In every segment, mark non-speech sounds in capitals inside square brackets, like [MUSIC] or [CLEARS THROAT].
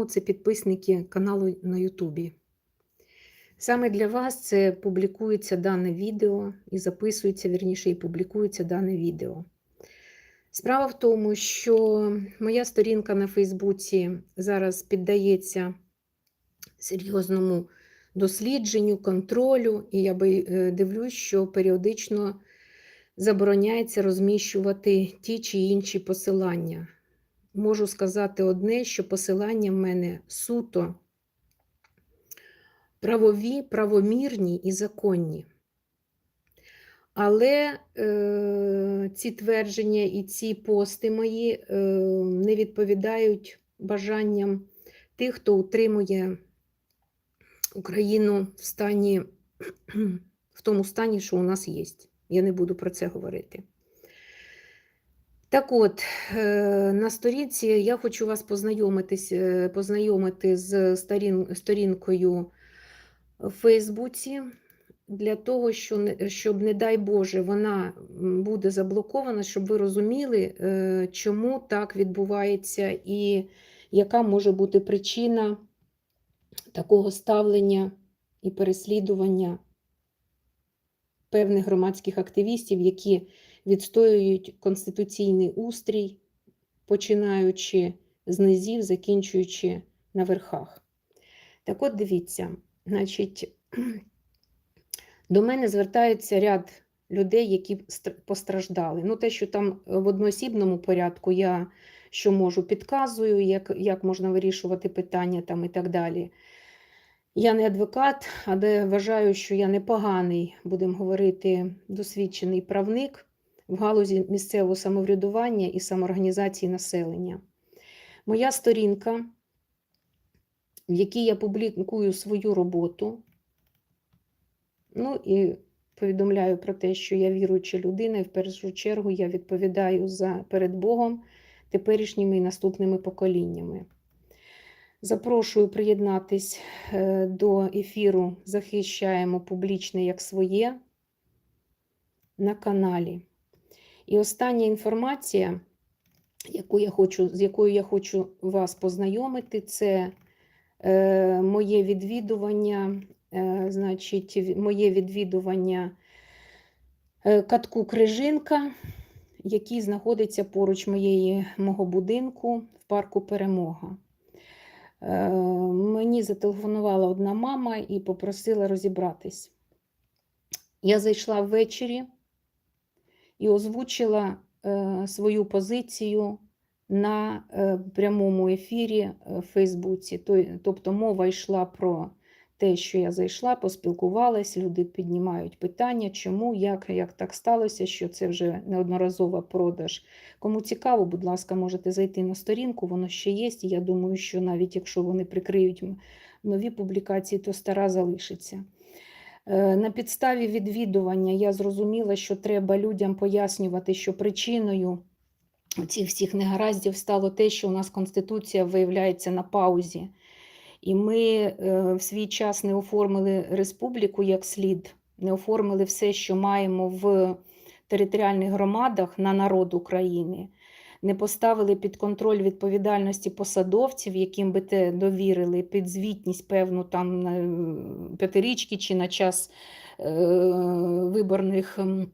основному це підписники каналу на Ютубі. Саме для вас це публікується дане відео і записується, вірніше, і публікується дане відео. Справа в тому, що моя сторінка на Фейсбуці зараз піддається серйозному дослідженню, контролю, і я е, дивлюсь, що періодично забороняється розміщувати ті чи інші посилання. Можу сказати одне, що посилання в мене суто правові, правомірні і законні. Але е, ці твердження і ці пости мої е, не відповідають бажанням тих, хто утримує Україну в стані, [CLEARS THROAT] в тому стані, що у нас є. Я не буду про це говорити. Так от, е, на сторінці я хочу вас познайомитись, е, познайомити з сторін, сторінкою в Фейсбуці для того, що щоб, не дай Боже, вона буде заблокована, щоб ви розуміли, е, чому так відбувається і яка може бути причина такого ставлення і переслідування певних громадських активістів, які відстоюють конституційний устрій, починаючи з низів, закінчуючи на верхах. Так от дивіться, значить, до мене звертається ряд людей, які постраждали. Ну, те, що там в одноосібному порядку я що можу, підказую, як, як можна вирішувати питання там і так далі. Я не адвокат, але вважаю, що я непоганий, будемо говорити, досвідчений правник в галузі місцевого самоврядування і самоорганізації населення. Моя сторінка, в якій я публікую свою роботу, ну і повідомляю про те, що я віруюча людина, і в першу чергу я відповідаю за перед Богом, теперішніми і наступними поколіннями. Запрошую приєднатись е, до ефіру Захищаємо публічне як своє на каналі. І остання інформація, яку я хочу, з якою я хочу вас познайомити, це е, моє відвідування, е, значить, моє відвідування е, катку Крижинка, який знаходиться поруч моєї, мого будинку в парку Перемога. Е, Мені зателефонувала одна мама і попросила розібратись. Я зайшла ввечері і озвучила е, свою позицію на е, прямому ефірі е, в Фейсбуці. Тобто мова йшла про те, що я зайшла, поспілкувалась, люди піднімають питання, чому, як, як так сталося, що це вже неодноразова продаж. Кому цікаво, будь ласка, можете зайти на сторінку, воно ще є. Я думаю, що навіть якщо вони прикриють нові публікації, то стара залишиться. Е, На підставі відвідування я зрозуміла, що треба людям пояснювати, що причиною цих всіх негараздів стало те, що у нас Конституція виявляється на паузі. І ми е, в свій час не оформили республіку як слід, не оформили все, що маємо в територіальних громадах на народ України, не поставили під контроль відповідальності посадовців, яким би те довірили підзвітність певну там на п'ятирічки чи на час е, виборних. е,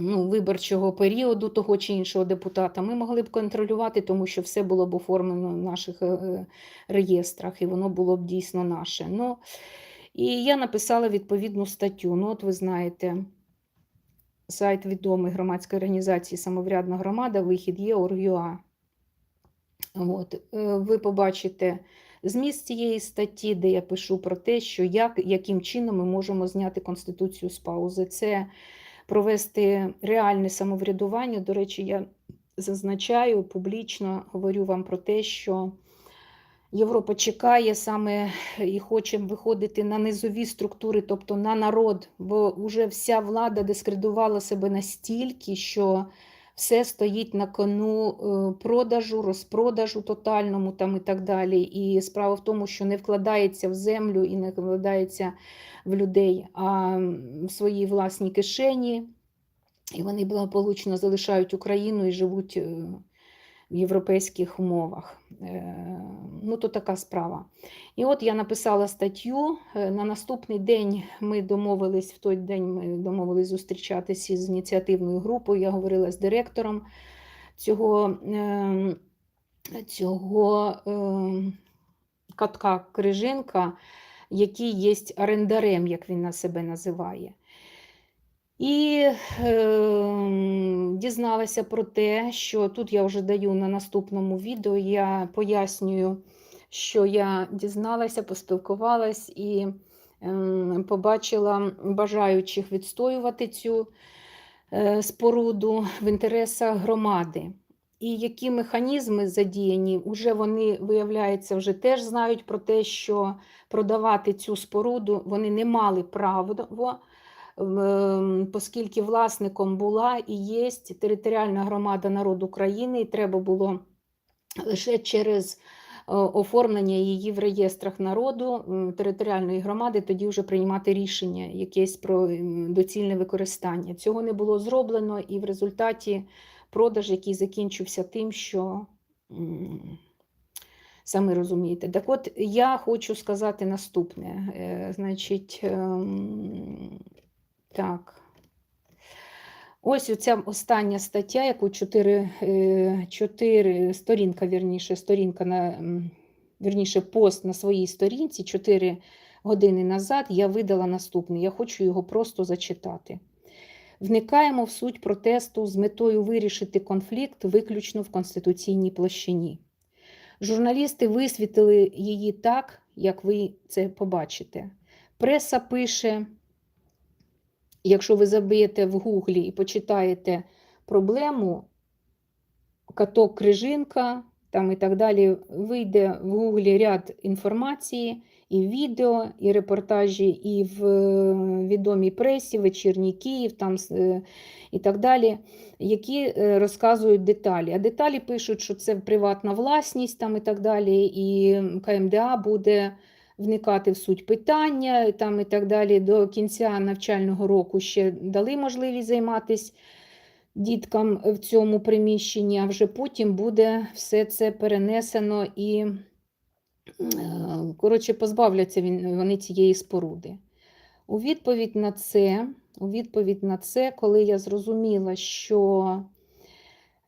Ну, виборчого періоду того чи іншого депутата, ми могли б контролювати, тому що все було б оформлено в наших е, реєстрах, і воно було б дійсно наше. Ну, і я написала відповідну статтю. Ну, от ви знаєте, сайт відомий громадської організації Самоврядна громада, вихід є Орг.ua. От, е, ви побачите зміст цієї статті, де я пишу про те, що як, яким чином ми можемо зняти Конституцію з паузи. Це провести реальне самоврядування. До речі, я зазначаю публічно, говорю вам про те, що Європа чекає саме і хоче виходити на низові структури, тобто на народ, бо вже вся влада дискредувала себе настільки, що все стоїть на кону е, продажу, розпродажу тотальному там і так далі. І справа в тому, що не вкладається в землю і не вкладається в людей, а в свої власні кишені. І вони благополучно залишають Україну і живуть е, в європейських умовах. Е, Ну, то така справа. І от я написала статтю. Е, На наступний день ми домовились, в той день ми домовились зустрічатися з ініціативною групою. Я говорила з директором цього, е, цього катка Крижинка, який є орендарем, як він на себе називає. І е, дізналася про те, що тут я вже даю на наступному відео, я пояснюю, що я дізналася, поспілкувалась і е, побачила бажаючих відстоювати цю е, споруду в інтересах громади. І які механізми задіяні, вже вони, виявляється, вже теж знають про те, що продавати цю споруду вони не мали права, оскільки власником була і є територіальна громада народу України, і треба було лише через е, оформлення її в реєстрах народу територіальної громади, тоді вже приймати рішення якесь про доцільне використання. Цього не було зроблено, і в результаті продаж, який закінчився тим, що самі розумієте. Так от я хочу сказати наступне. Е, Значить, ем, так. Ось оця остання стаття, яку 4, 4 сторінка, вірніше, сторінка на вірніше, пост на своїй сторінці 4 години назад я видала наступний. Я хочу його просто зачитати. Вникаємо в суть протесту з метою вирішити конфлікт виключно в конституційній площині. Журналісти висвітлили її так, як ви це побачите. Преса пише, якщо ви забиєте в гуглі і почитаєте проблему каток Крижинка там і так далі, вийде в гуглі ряд інформації, і відео, і репортажі, і в е, відомій пресі, вечірній Київ там, е, і так далі, які е, розказують деталі. А деталі пишуть, що це приватна власність там, і так далі, і КМДА буде вникати в суть питання там, і так далі. До кінця навчального року ще дали можливість займатися діткам в цьому приміщенні, а вже потім буде все це перенесено і, е, коротше, позбавляться вони цієї споруди. У відповідь на це, у відповідь на це, коли я зрозуміла, що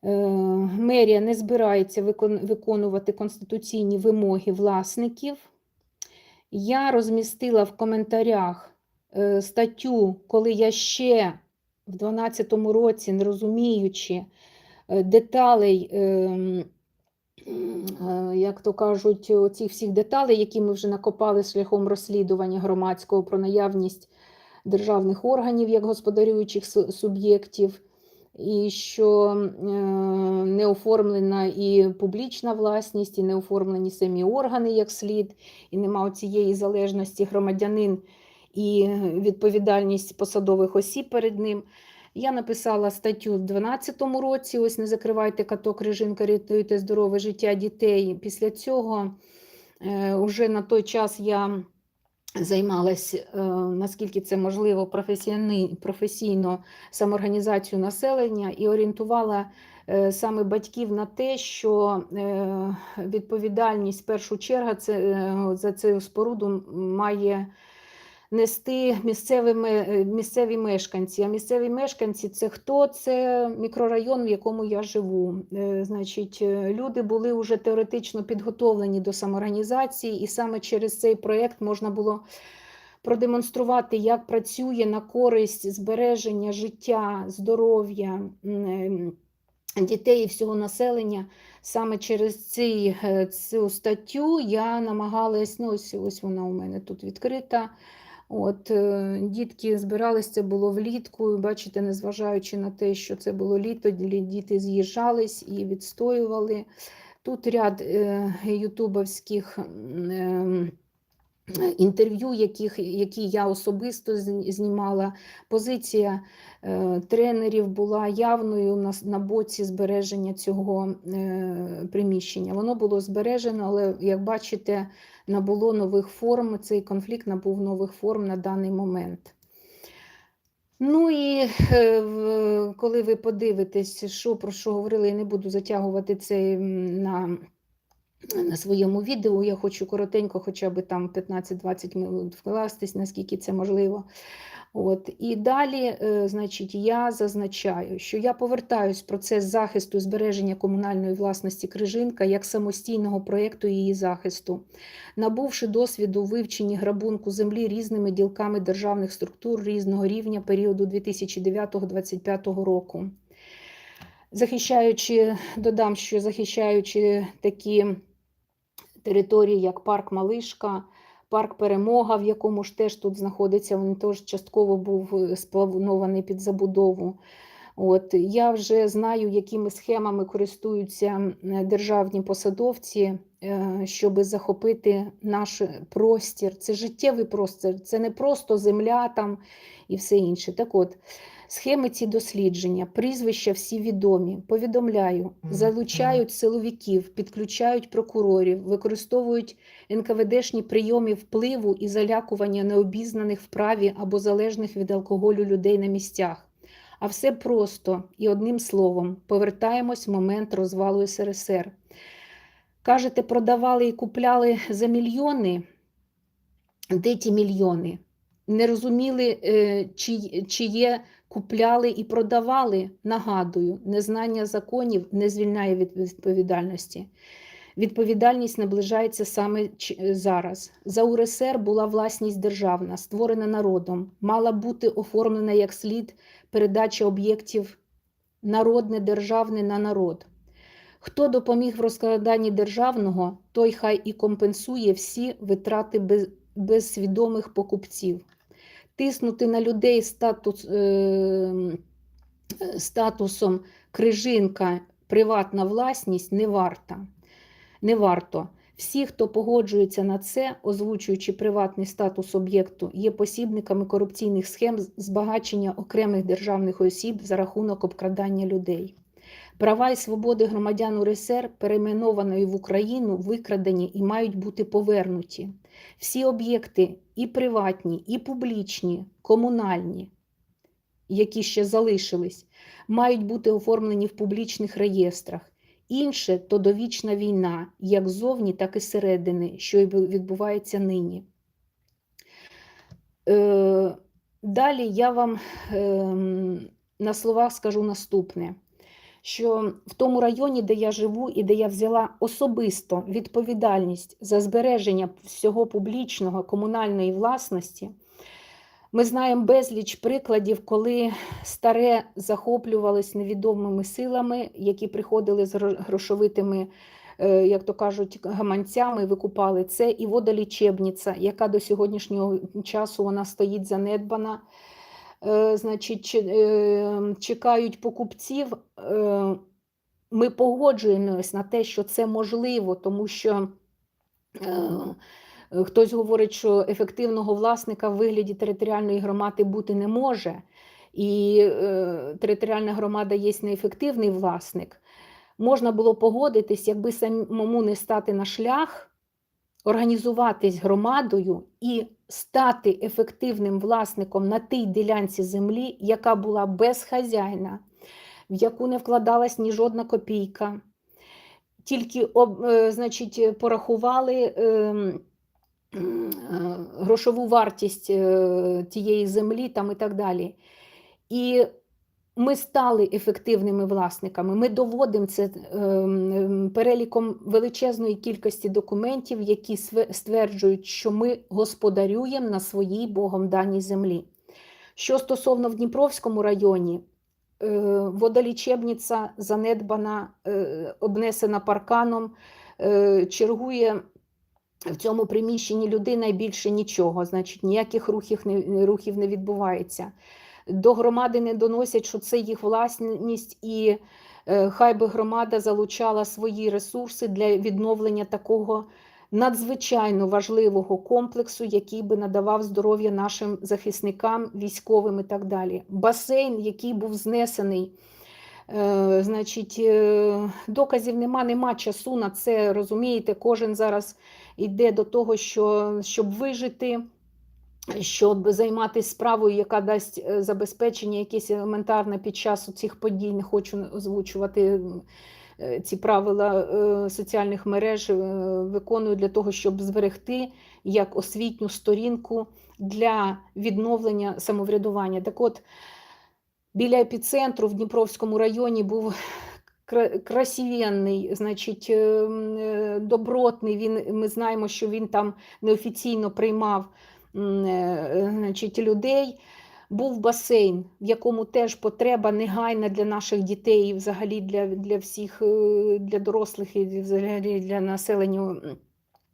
е, мерія не збирається виконувати конституційні вимоги власників, я розмістила в коментарях е, статтю, коли я ще в 2012 році, не розуміючи е, деталей, ем, е, як то кажуть, оцих всіх деталей, які ми вже накопали шляхом розслідування громадського про наявність державних органів як господарюючих суб'єктів, і що е, не оформлена і публічна власність, і не оформлені самі органи як слід, і нема цієї залежності громадянин і відповідальність посадових осіб перед ним. Я написала статтю в 2012 році. Ось не закривайте каток режимка, рятуйте здорове життя дітей. Після цього е, уже на той час я займалась, е, наскільки це можливо, професійно самоорганізацією населення і орієнтувала е, саме батьків на те, що е, відповідальність в першу чергу це, за цю споруду має нести місцеві, е, місцеві мешканці. А місцеві мешканці це хто? Це мікрорайон, в якому я живу. Е, Значить, е, люди були вже теоретично підготовлені до самоорганізації, і саме через цей проєкт можна було продемонструвати, як працює на користь збереження життя, здоров'я. е, Дітей і всього населення саме через е, цю статтю я намагалась, ну ось, ось вона у мене тут відкрита. От, е, дітки збиралися, це було влітку. Бачите, незважаючи на те, що це було літо, діти з'їжджались і відстоювали. Тут ряд е, ютубовських е, інтерв'ю, яких, які я особисто знімала. Позиція е, тренерів була явною на, на боці збереження цього приміщення. Воно було збережено, але, як бачите, набуло нових форм. Цей конфлікт набув нових форм на даний момент. Ну і е, коли ви подивитесь, що про що говорили, я не буду затягувати це на, на своєму відео. Я хочу коротенько, хоча б там 15-20 минут вкластись, наскільки це можливо. От. І далі, е, значить, я зазначаю, що я повертаюсь в процес захисту збереження комунальної власності Крижинка як самостійного проєкту її захисту, набувши досвіду вивченні грабунку землі різними ділками державних структур різного рівня періоду 2009-2025 року. Захищаючи, додам, що захищаючи такі території, як парк Малишка, парк Перемога, в якому ж теж тут знаходиться, він теж частково був е, спланований під забудову. От я вже знаю, якими схемами користуються державні посадовці, е, щоб захопити наш простір. Це життєвий простір, це не просто земля там і все інше. Так от, схеми ці дослідження, прізвища всі відомі. Повідомляю, залучають силовиків, підключають прокурорів, використовують НКВДшні прийоми впливу і залякування необізнаних в праві або залежних від алкоголю людей на місцях. А все просто і одним словом, повертаємось в момент розвалу СРСР. Кажете, продавали і купляли за мільйони. Де ті мільйони? Не розуміли, е, чи, чиє купляли і продавали. Нагадую, незнання законів не звільняє від відповідальності. Відповідальність наближається саме зараз. За УРСР була власність державна, створена народом, мала бути оформлена як слід передача об'єктів народне державне на народ. Хто допоміг в розкраданні державного, той хай і компенсує всі витрати без, безсвідомих покупців. Тиснути на людей статус, е, статусом крижинка, приватна власність не варта. Не варто. Всі, хто погоджується на це, озвучуючи приватний статус об'єкту, є посібниками корупційних схем збагачення окремих державних осіб за рахунок обкрадання людей. Права і свободи громадян УРСР, перейменованої в Україну, викрадені і мають бути повернуті. Всі об'єкти, і приватні, і публічні, комунальні, які ще залишились, мають бути оформлені в публічних реєстрах. Інше то довічна війна, як ззовні, так і зсередини, що відбувається нині. Е, далі я вам ем, на словах скажу наступне: що в тому районі, де я живу і де я взяла особисто відповідальність за збереження всього публічного комунальної власності, ми знаємо безліч прикладів, коли старе захоплювалось невідомими силами, які приходили з грошовитими, е, як то кажуть, гаманцями, викупали це, і водолічебниця, яка до сьогоднішнього часу вона стоїть занедбана. Е, Значить, е, чекають покупців. Е, Ми погоджуємось на те, що це можливо, тому що. Хтось говорить, що ефективного власника в вигляді територіальної громади бути не може, і територіальна громада є неефективний власник. Можна було погодитись, якби самому не стати на шлях, організуватись громадою і стати ефективним власником на тій ділянці землі, яка була безхазяйна, в яку не вкладалась ні жодна копійка. Тільки е, значить, порахували. ем, е, грошову вартість е, тієї землі там і так далі. І ми стали ефективними власниками. Ми доводимо це ем, ем, переліком величезної кількості документів, які стверджують, що ми господарюємо на своїй Богом даній землі. Що стосовно в Дніпровському районі, е, водолічебниця занедбана, е, обнесена парканом, е, чергує в цьому приміщенні людина і більше нічого, значить, ніяких рухів не, рухів не відбувається. До громади не доносять, що це їх власність, і е, хай би громада залучала свої ресурси для відновлення такого надзвичайно важливого комплексу, який би надавав здоров'я нашим захисникам, військовим і так далі. Басейн, який був знесений. Е, Значить, е, доказів нема, нема часу на це. Розумієте, кожен зараз йде до того, що щоб вижити. Щоб займатися справою, яка дасть е, забезпечення якесь елементарне під час цих подій. Не хочу озвучувати е, ці правила е, соціальних мереж, виконую для того, щоб зберегти як освітню сторінку для відновлення самоврядування. Так от, біля епіцентру в Дніпровському районі був кра- красивенний, значить, добротний. Він, ми знаємо, що він там неофіційно приймав значить, людей. Був басейн, в якому теж потреба негайна для наших дітей, і взагалі для, для всіх, е, для дорослих і взагалі для населення,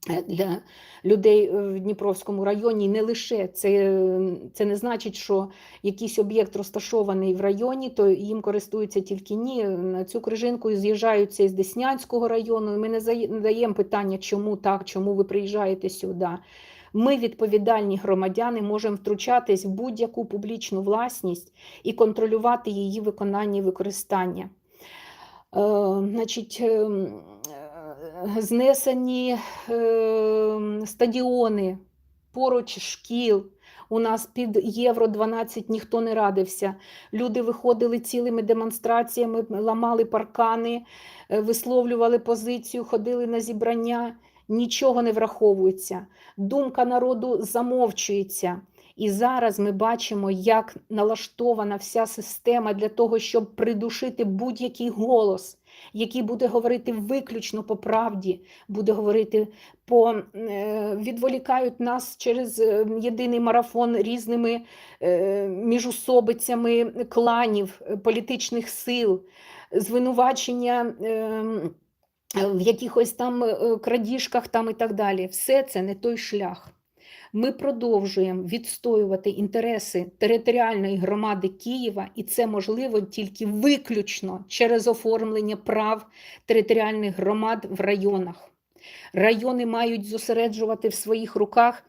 е, для людей е, в Дніпровському районі. Не лише це, е, це не значить, що якийсь об'єкт розташований в районі, то їм користуються тільки ні. На цю крижинку з'їжджаються із Деснянського району. Ми не зає- не даємо питання, чому так, чому ви приїжджаєте сюди. Ми, відповідальні громадяни, можемо втручатись в будь-яку публічну власність і контролювати її виконання і використання. Е, значить, ем, е, знесені е, стадіони поруч шкіл. У нас під Євро 12 ніхто не радився. Люди виходили цілими демонстраціями, ламали паркани, е, висловлювали позицію, ходили на зібрання. Нічого не враховується. Думка народу замовчується. І зараз ми бачимо, як налаштована вся система для того, щоб придушити будь-який голос, який буде говорити виключно по правді, буде говорити по е, відволікають нас через е, єдиний марафон різними е, міжусобицями кланів, політичних сил, звинувачення. Е, в якихось там е, крадіжках там і так далі. Все це не той шлях. Ми продовжуємо відстоювати інтереси територіальної громади Києва, і це можливо тільки виключно через оформлення прав територіальних громад в районах. Райони мають зосереджувати в своїх руках,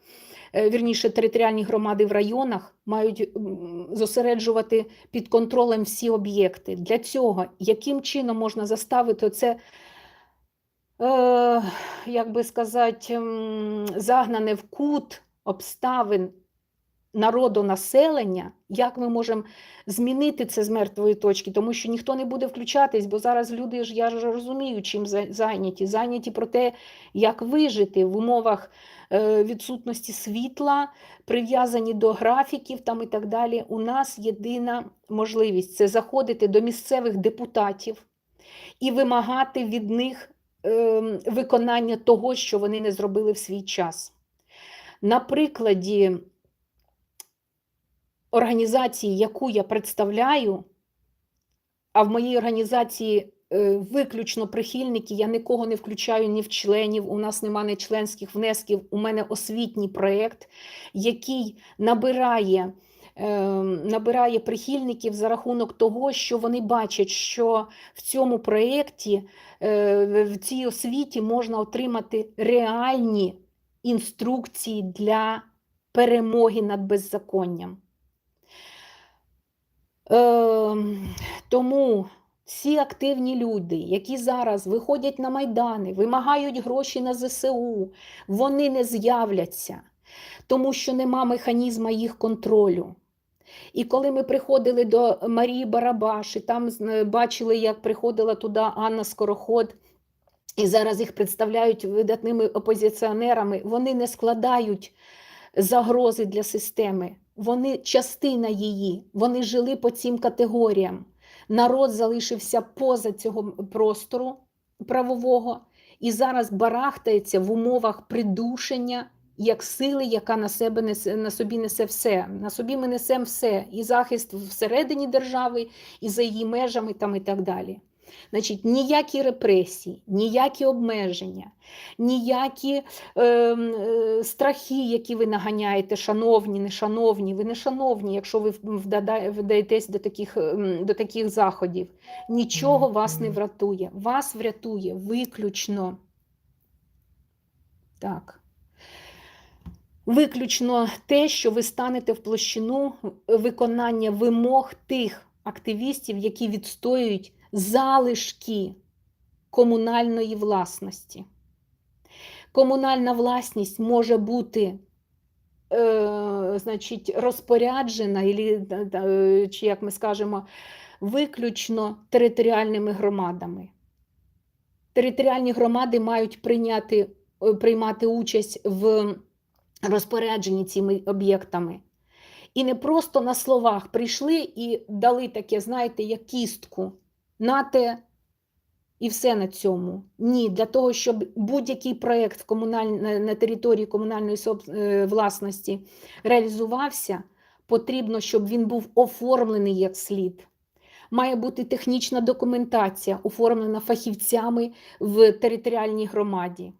е, вірніше, територіальні громади в районах мають зосереджувати під контролем всі об'єкти. Для цього яким чином можна заставити це е, як би сказати, загнане в кут обставин народонаселення, як ми можемо змінити це з мертвої точки, тому що ніхто не буде включатись, бо зараз люди ж я ж розумію, чим зайняті. Зайняті про те, як вижити в умовах е, відсутності світла, прив'язані до графіків там і так далі. У нас єдина можливість це заходити до місцевих депутатів і вимагати від них виконання того, що вони не зробили в свій час. На прикладі організації, яку я представляю, а в моїй організації е, виключно прихильники, я нікого не включаю ні в членів, у нас нема не членських внесків, у мене освітній проєкт, який набирає. Ем, Набирає прихильників за рахунок того, що вони бачать, що в цьому проєкті, е, в- цій освіті можна отримати реальні інструкції для перемоги над беззаконням. Ем, Тому всі активні люди, які зараз виходять на майдани, вимагають гроші на ЗСУ, вони не з'являться, тому що нема механізму їх контролю. І коли ми приходили до Марії Барабаші, там бачили, як приходила туди Анна Скороход, і зараз їх представляють видатними опозиціонерами, вони не складають загрози для системи. Вони частина її, вони жили по цим категоріям. Народ залишився поза цього простору правового і зараз барахтається в умовах придушення як сили, яка на себе несе на собі несе все. На собі ми несемо все, і захист всередині держави, і за її межами там і так далі. Значить, ніякі репресії, ніякі обмеження, ніякі е, е, страхи, які ви наганяєте, шановні, нешановні, ви не шановні, якщо ви вдаєтесь до таких, ем, до таких заходів. Нічого вас не врятує. Вас врятує виключно. Так. Виключно те, що ви станете в площину виконання вимог тих активістів, які відстоюють залишки комунальної власності. Комунальна власність може бути е, значить, розпоряджена, да, е, чи як ми скажемо, виключно територіальними громадами. Територіальні громади мають прийняти, е, приймати участь в розпорядженні цими об'єктами. І не просто на словах прийшли і дали таке, знаєте, як кістку, нате і все на цьому. Ні, для того, щоб будь-який проєкт на- на території комунальної е, власності реалізувався, потрібно, щоб він був оформлений як слід. Має бути технічна документація, оформлена фахівцями в територіальній громаді.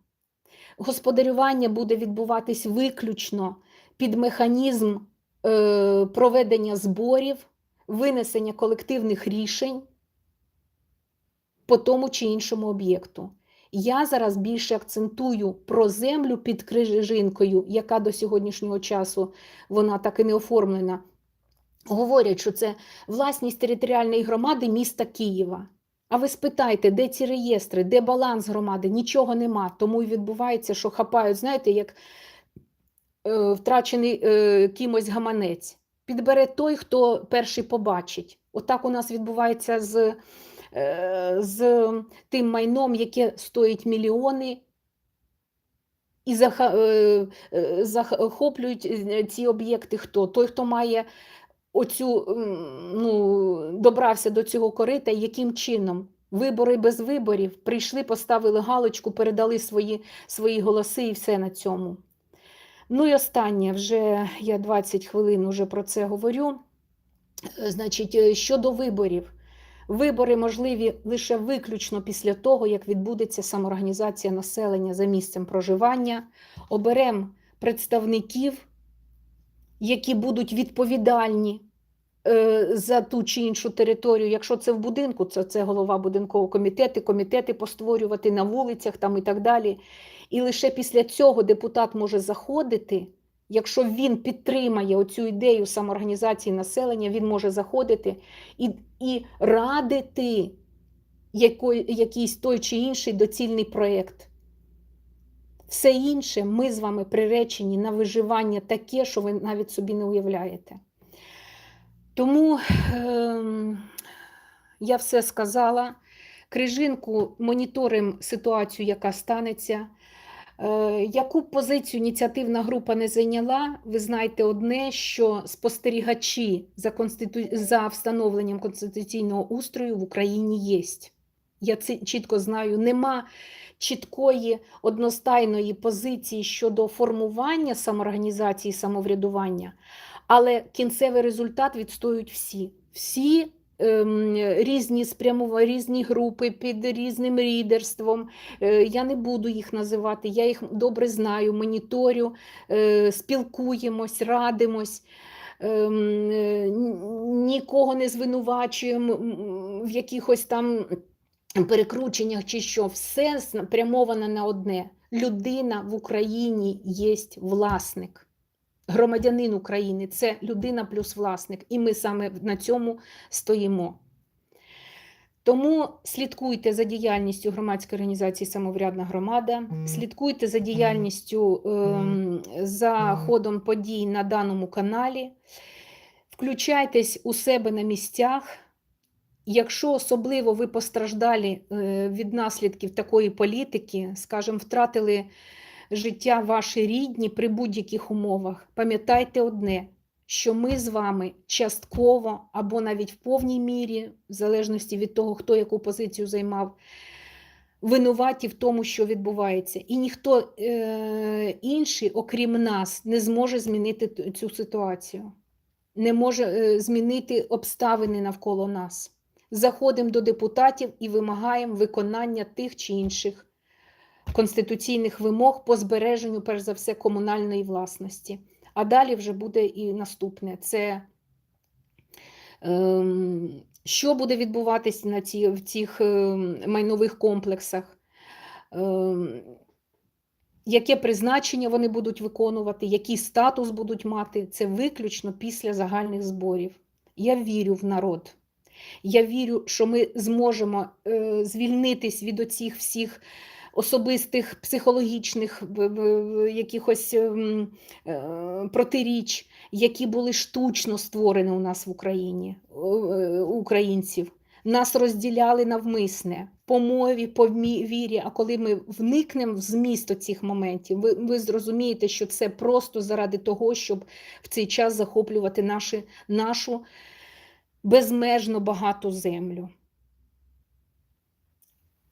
Господарювання буде відбуватись виключно під механізм е, проведення зборів, винесення колективних рішень по тому чи іншому об'єкту. Я зараз більше акцентую про землю під крижинкою, яка до сьогоднішнього часу вона так і не оформлена. Говорять, що це власність територіальної громади міста Києва. А ви спитайте, де ці реєстри, де баланс громади? Нічого нема. Тому і відбувається, що хапають, знаєте, як е, втрачений е, кимось гаманець. Підбере той, хто перший побачить. Отак у нас відбувається з, е, з тим майном, яке стоїть мільйони, і е, е, захоплюють е, ці об'єкти хто? Той, хто має оцю, ну, добрався до цього корита, яким чином? Вибори без виборів, прийшли, поставили галочку, передали свої, свої голоси і все на цьому. Ну і останнє, вже я 20 хвилин уже про це говорю. Е, Значить, е, щодо виборів. Вибори можливі лише виключно після того, як відбудеться самоорганізація населення за місцем проживання. Оберемо представників, які будуть відповідальні за ту чи іншу територію. Якщо це в будинку, це, це голова будинкового комітету, комітети постворювати на вулицях там і так далі. І лише після цього депутат може заходити. Якщо він підтримає оцю ідею самоорганізації населення, він може заходити і, і радити якой, якийсь той чи інший доцільний проєкт. Все інше ми з вами приречені на виживання таке, що ви навіть собі не уявляєте. Тому ем, я все сказала. Крижинку моніторимо ситуацію, яка станеться. Е, Яку позицію ініціативна група не зайняла, ви знаєте одне, що спостерігачі за, конститу... за встановленням конституційного устрою в Україні є. Я це чітко знаю, нема чіткої одностайної позиції щодо формування самоорганізації самоврядування, але кінцевий результат відстоюють всі. Всі ем, різні спрямова, різні групи під різним лідерством. Е, Я не буду їх називати, я їх добре знаю, моніторю, е, спілкуємось, радимось. ем, е, Нікого не звинувачуємо в якихось там перекрученнях чи що. Все спрямовано на одне. Людина в Україні є власник. Громадянин України це людина плюс власник. І ми саме на цьому стоїмо. Тому слідкуйте за діяльністю громадської організації Самоврядна громада, слідкуйте за діяльністю ем, за ходом подій на даному каналі, включайтесь у себе на місцях. Якщо особливо ви постраждалі е, від наслідків такої політики, скажімо, втратили життя ваші рідні при будь-яких умовах, пам'ятайте одне, що ми з вами частково або навіть в повній мірі, в залежності від того, хто яку позицію займав, винуваті в тому, що відбувається. І ніхто е, інший, окрім нас, не зможе змінити цю ситуацію, не може е, змінити обставини навколо нас. Заходимо до депутатів і вимагаємо виконання тих чи інших конституційних вимог по збереженню, перш за все, комунальної власності. А далі вже буде і наступне: це ем, що буде відбуватись на ці, в цих ем, майнових комплексах, ем, яке призначення вони будуть виконувати, який статус будуть мати, це виключно після загальних зборів. Я вірю в народ. Я вірю, що ми зможемо е, звільнитись від оцих всіх особистих психологічних якихось ем, е, протиріч, які були штучно створені у нас в Україні, е, українців. Нас розділяли навмисне по мові, по вірі. А коли ми вникнемо в зміст цих моментів, ви, ви зрозумієте, що це просто заради того, щоб в цей час захоплювати наші, нашу безмежно багату землю.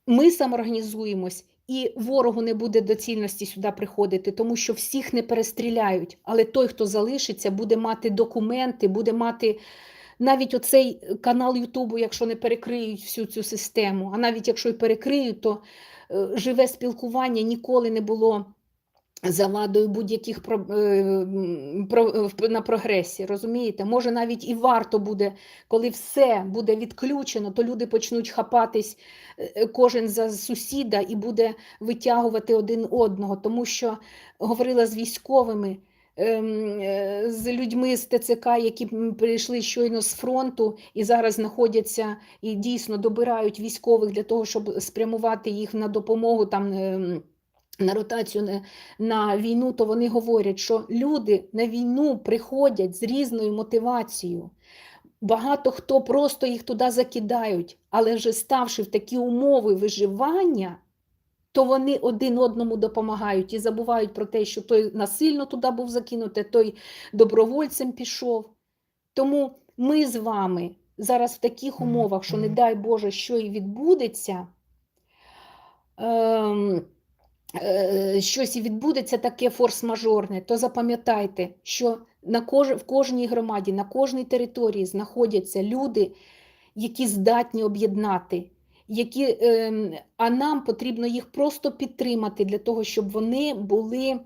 Ми самоорганізуємось, і ворогу не буде доцільності сюди приходити, тому що всіх не перестріляють. Але той, хто залишиться, буде мати документи, буде мати навіть оцей канал Ютубу, якщо не перекриють всю цю систему. А навіть якщо і перекриють, то е, живе спілкування ніколи не було завадою будь-яких про, е, про, е, на прогресі. Розумієте? Може, навіть і варто буде, коли все буде відключено, то люди почнуть хапатись е, кожен за сусіда і буде витягувати один одного, тому що говорила з військовими. ем, З людьми з ТЦК, які прийшли щойно з фронту і зараз знаходяться і дійсно добирають військових для того, щоб спрямувати їх на допомогу там ем, на ротацію на, на війну, то вони говорять, що люди на війну приходять з різною мотивацією. Багато хто просто їх туди закидають, але вже ставши в такі умови виживання, то вони один одному допомагають і забувають про те, що той насильно туди був закинутий, той добровольцем пішов. Тому ми з вами зараз в таких умовах, що не дай Боже, що і відбудеться. Ем, щось і відбудеться таке форс-мажорне, то запам'ятайте, що на кож... в кожній громаді, на кожній території знаходяться люди, які здатні об'єднати, які, ем, а нам потрібно їх просто підтримати для того, щоб вони були,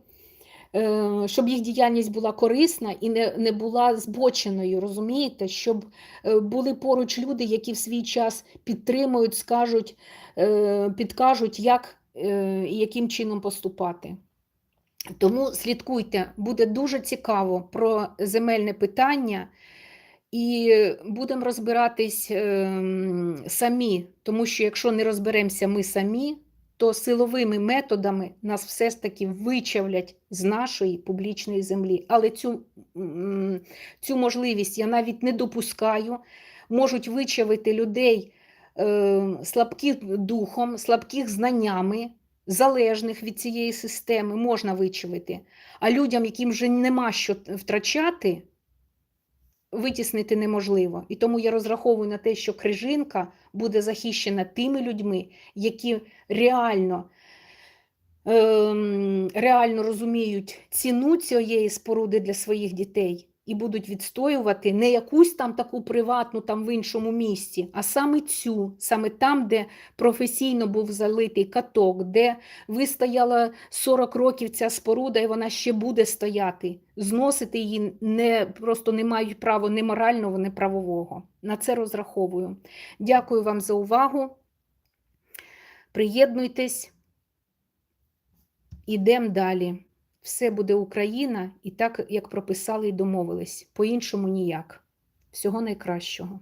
е, щоб їх діяльність була корисна і не, не була збоченою, розумієте? Щоб е, були поруч люди, які в свій час підтримують, скажуть, е, підкажуть, як е, і яким чином поступати. Тому слідкуйте, буде дуже цікаво про земельне питання, і будемо розбиратись ем, самі, тому що якщо не розберемося ми самі, то силовими методами нас все ж таки вичавлять з нашої публічної землі. Але цю, цю можливість я навіть не допускаю. Можуть вичавити людей е, слабких духом, слабких знаннями, залежних від цієї системи, можна вичавити. А людям, яким вже нема що втрачати, витіснити неможливо. І тому я розраховую на те, що Крижинка буде захищена тими людьми, які реально, ем, реально розуміють ціну цієї споруди для своїх дітей і будуть відстоювати не якусь там таку приватну там в іншому місці, а саме цю, саме там, де професійно був залитий каток, де вистояла 40 років ця споруда, і вона ще буде стояти. Зносити її не, просто не мають права ні морального, ні правового. На це розраховую. Дякую вам за увагу. Приєднуйтесь. Ідемо далі. Все буде Україна і так, як прописали і домовились. По-іншому ніяк. Всього найкращого.